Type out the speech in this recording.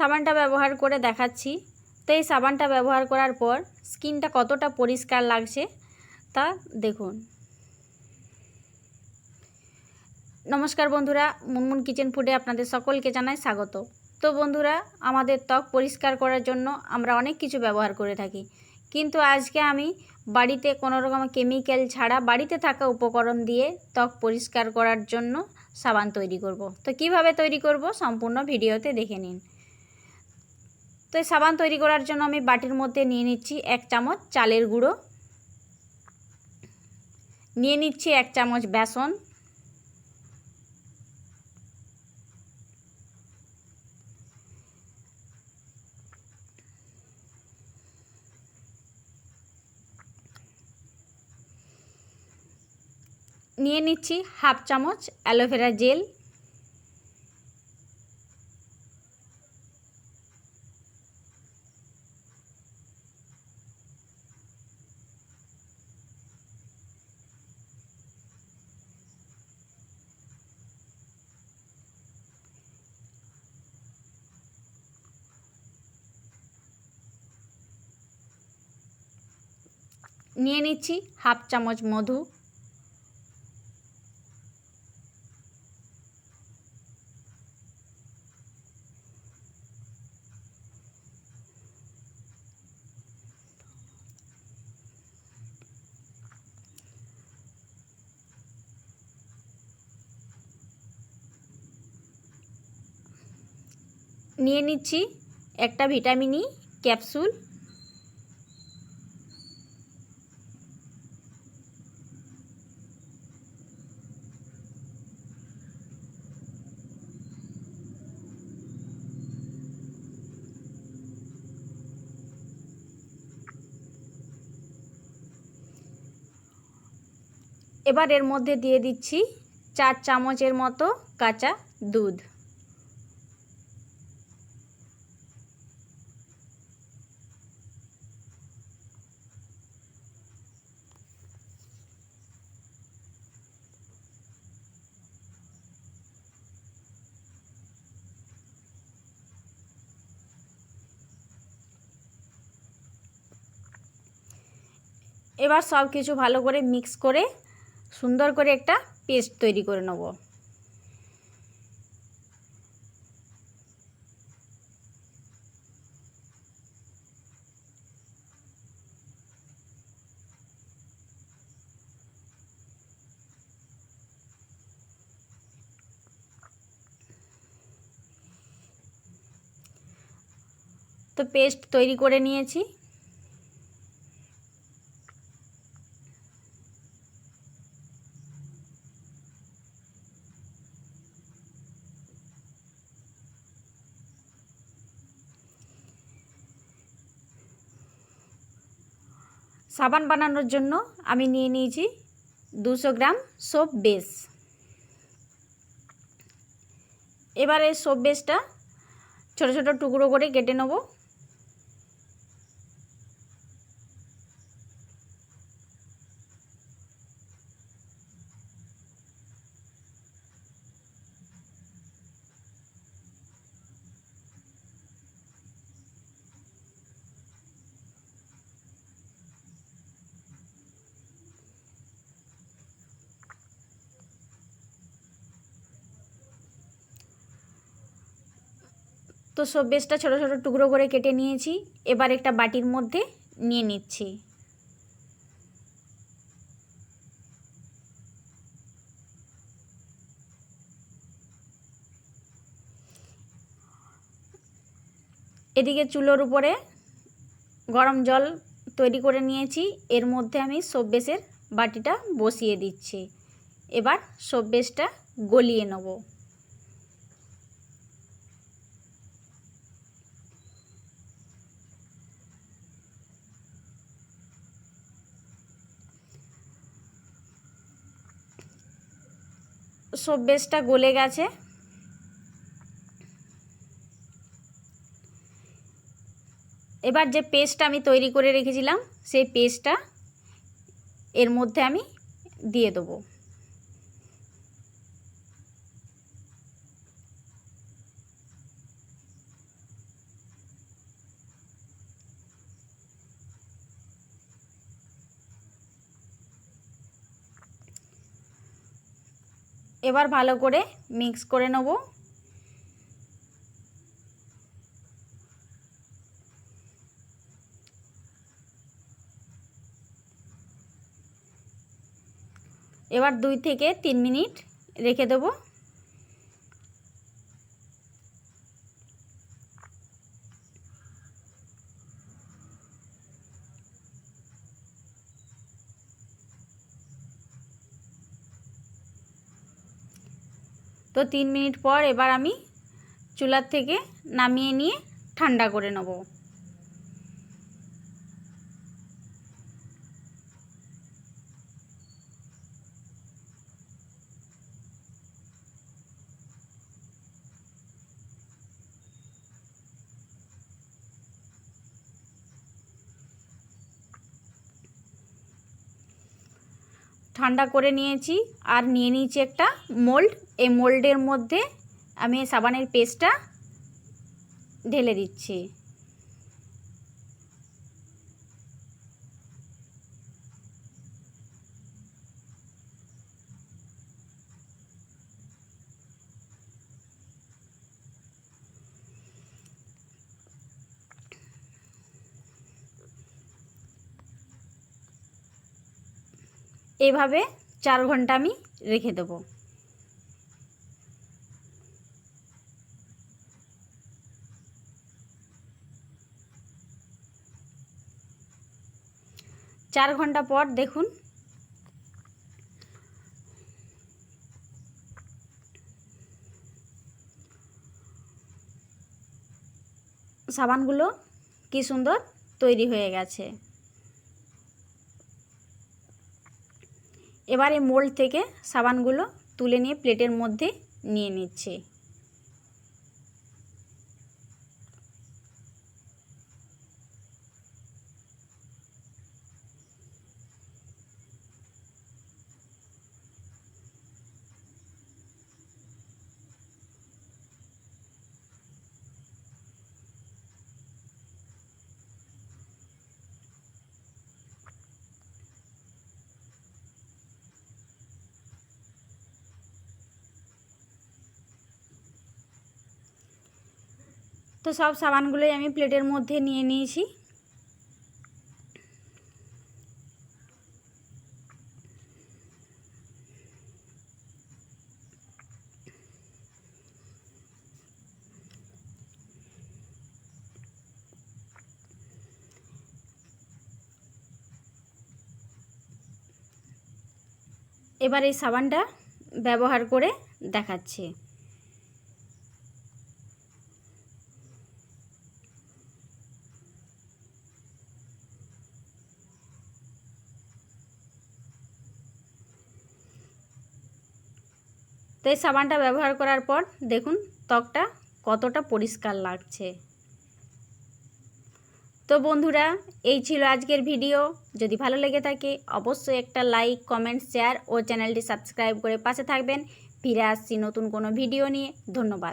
সাবানটা ব্যবহার করে দেখাচ্ছি। তো এই সাবানটা ব্যবহার করার পর স্কিনটা কতটা পরিষ্কার লাগছে তা দেখুন। নমস্কার বন্ধুরা, মুনমুন কিচেন ফুডে আপনাদের সকলকে জানাই স্বাগত। তো বন্ধুরা, আমাদের ত্বক পরিষ্কার করার জন্য আমরা অনেক কিছু ব্যবহার করে থাকি। কিন্তু আজকে আমি বাড়িতে কোনো রকম কেমিক্যাল ছাড়া বাড়িতে থাকা উপকরণ দিয়ে ত্বক পরিষ্কার করার জন্য সাবান তৈরি করব। তো কীভাবে তৈরি করব? সম্পূর্ণ ভিডিওতে দেখে নিন। তো এই সাবান তৈরি করার জন্য আমি বাটির মধ্যে নিয়ে নিচ্ছি এক চামচ চালের গুঁড়ো। নিয়ে নিচ্ছি এক চামচ বেসন। নিয়ে নিচ্ছি হাফ চামচ অ্যালোভেরা জেল। নিয়ে নিচ্ছি হাফ চামচ মধু। নিয়ে নিচ্ছি একটা ভিটামিনি ক্যাপসুল। এবার এর মধ্যে দিয়ে দিচ্ছি চার চামচের মতো কাঁচা দুধ। এবার সব কিছু ভালো করে মিক্স করে সুন্দর করে একটা পেস্ট তৈরি করে নেব। তো পেস্ট তৈরি করে নিয়েছি। সাবান বানানোর জন্য আমি নিয়ে নিয়েছি দুশো গ্রাম সোপ বেস। এবারে সোপ বেসটা ছোটো ছোটো টুকরো করে কেটে নেব। তো সব বেসটা ছোটো ছোটো টুকরো করে কেটে নিয়েছি। এবার একটা বাটির মধ্যে নিয়ে নিচ্ছি। এদিকে চুলোর উপরে গরম জল তৈরি করে নিয়েছি। এর মধ্যে আমি সব বেসের বাটিটা বসিয়ে দিচ্ছি। এবার সব বেসটা গলিয়ে নেব। সব বেসটা গলে গেছে। এবার যে পেস্টটা আমি তৈরি করে রেখেছিলাম, সেই পেস্টটা এর মধ্যে আমি দিয়ে দেবো। এবার ভালো করে মিক্স করে নেব। এবার দুই থেকে তিন মিনিট রেখে দেবো। তো তিন মিনিট পর এবার আমি চুলার থেকে নামিয়ে নিয়ে ঠান্ডা করে নেব। ঠান্ডা করে নিয়েছি আর নিয়ে নিয়েছি একটা মোল্ড। এই মোল্ডের মধ্যে আমি সাবানের পেস্টটা ঢেলে দিচ্ছি। এইভাবে চার ঘণ্টা আমি রেখে দেবো। চার ঘণ্টা পর দেখুন, সাবানগুলো কি সুন্দর তৈরি হয়ে গেছে। এবার মোল্ড থেকে সাবানগুলো তুলে নিয়ে প্লেটের মধ্যে নিয়ে নিচ্ছে। তো সব সাবানগুলোই আমি প্লেটের মধ্যে নিয়ে নিয়েছি। এবার এই সাবানটা ব্যবহার করে দেখাচ্ছি। তো এই সাবানটা ব্যবহার করার পর দেখুন ত্বকটা কতটা পরিষ্কার লাগছে। তো বন্ধুরা, এই ছিল আজকের ভিডিও। যদি ভালো লেগে থাকে, অবশ্যই একটা লাইক, কমেন্ট, শেয়ার ও চ্যানেলটি সাবস্ক্রাইব করে পাশে থাকবেন। ফিরে আসছি নতুন কোনো ভিডিও নিয়ে। ধন্যবাদ।